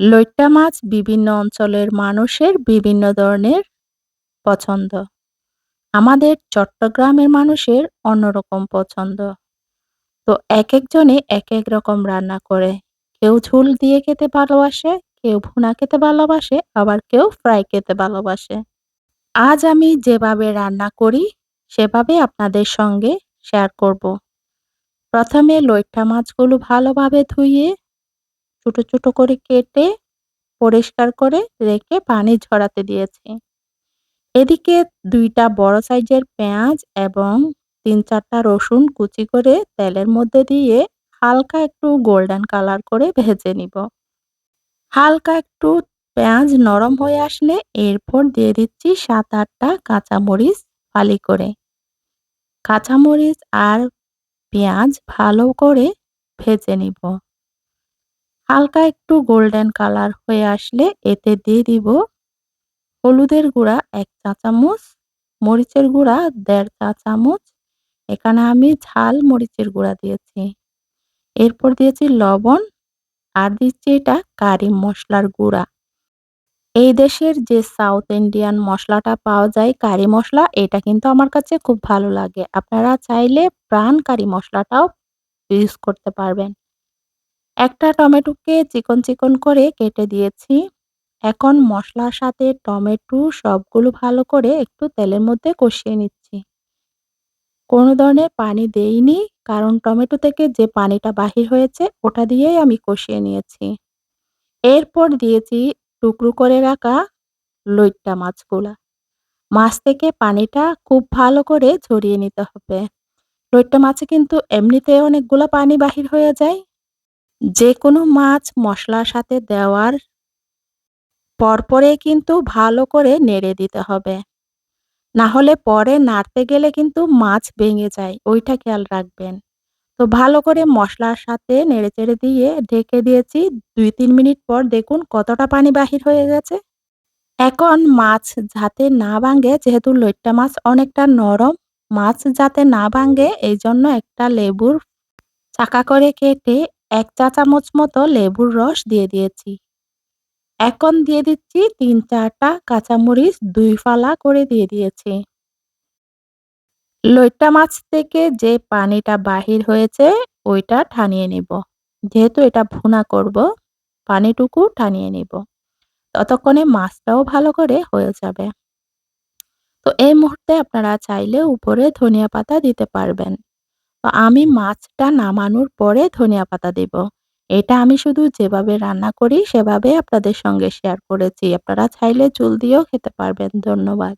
লইট্টা মাছ বিভিন্ন অঞ্চলের মানুষের বিভিন্ন ধরনের পছন্দ। আমাদের চট্টগ্রামের মানুষের অন্যরকম পছন্দ। তো এক একজনে এক এক রকম রান্না করে। কেউ ঝোল দিয়ে খেতে ভালোবাসে, কেউ ভুনা খেতে ভালোবাসে, আবার কেউ ফ্রাই খেতে ভালোবাসে। আজ আমি যেভাবে রান্না করি সেভাবে আপনাদের সঙ্গে শেয়ার করব। প্রথমে লইট্টা মাছগুলো ভালোভাবে ধুয়ে ছোট ছোট করে কেটে পরিষ্কার করে রেখে পানি ঝরাতে দিয়েছি। এদিকে দুইটা বড় সাইজের পেঁয়াজ এবং তিন চারটা রসুন কুচি করে তেলের মধ্যে দিয়ে হালকা একটু গোল্ডেন কালার করে ভেজে নিব। হালকা একটু পেঁয়াজ নরম হয়ে আসলে এরপর দিয়ে দিচ্ছি সাত, আটটা কাঁচামরিচ ফালি করে। কাঁচামরিচ আর পেঁয়াজ ভালো করে ভেজে নিব। হালকা একটু গোল্ডেন কালার হয়ে আসলে এতে দিয়ে দিব হলুদের গুঁড়া এক চা চামচ, মরিচের গুঁড়া দেড় চা চামচ, এখানে আমি ঝাল মরিচের গুঁড়া দিয়েছি। এরপর দিয়েছি লবণ আর দিচ্ছি এটা কারি মশলার গুঁড়া। এই দেশের যে সাউথ ইন্ডিয়ান মশলাটা পাওয়া যায় কারি মশলা, এটা কিন্তু আমার কাছে খুব ভালো লাগে। আপনারা চাইলে প্রাণ কারি মশলাটাও ইউজ করতে পারবেন। একটা টমেটোকে চিকন চিকন করে কেটে দিয়েছি। এখন মশলার সাথে টমেটো সবগুলো ভালো করে একটু তেলের মধ্যে কষিয়ে নিচ্ছি। কোনো ধরনের পানি দেইনি, কারণ টমেটো থেকে যে পানিটা বাহির হয়েছে, ওটা দিয়েই আমি কষিয়ে নিয়েছি। এরপর দিয়েছি টুকরো করে রাখা লইট্টা মাছগুলা। মাছ থেকে পানিটা খুব ভালো করে ঝরিয়ে নিতে হবে। লইট্টা মাছে কিন্তু এমনিতে অনেকগুলো পানি বাহির হয়ে যায় যে কোনো মাছ মশলার সাথে দেওয়ার পরপরে কিন্তু ভালো করে নেড়ে দিতে হবে। না হলে পরে নাড়তে গেলে কিন্তু মাছ ভেঙে যায়, ওইটা খেয়াল রাখবেন। তো ভালো করে মশলার সাথে নেড়ে চেড়ে দিয়ে ঢেকে দিয়েছি দুই তিন মিনিট পর দেখুন কতটা পানি বাহির হয়ে গেছে। এখন মাছ যাতে না ভাঙে, যেহেতু লইট্টা মাছ অনেকটা নরম, মাছ যাতে না ভাঙে এই জন্য একটা লেবুর চাকা করে কেটে এক চা চামচ মতো লেবুর রস দিয়ে দিয়েছি। এখন দিয়ে দিচ্ছি তিন চারটা কাঁচামরিচ দুই ফালা করে দিয়ে দিয়েছি। লইট্টা মাছ থেকে যে পানিটা বাহির হয়েছে, ওইটা ঠানিয়ে নিব। যেহেতু এটা ভুনা করব, পানিটুকু টানিয়ে নিব। ততক্ষণে মাছটাও ভালো করে হয়ে যাবে। তো এই মুহূর্তে আপনারা চাইলে উপরে ধনিয়া পাতা দিতে পারবেন। তো আমি মাছটা নামানোর পরে ধনিয়া পাতা দেব। এটা আমি শুধু যেভাবে রান্না করি সেভাবে আপনাদের সঙ্গে শেয়ার করেছি। আপনারা চাইলে চুল দিয়েও খেতে পারবেন। ধন্যবাদ।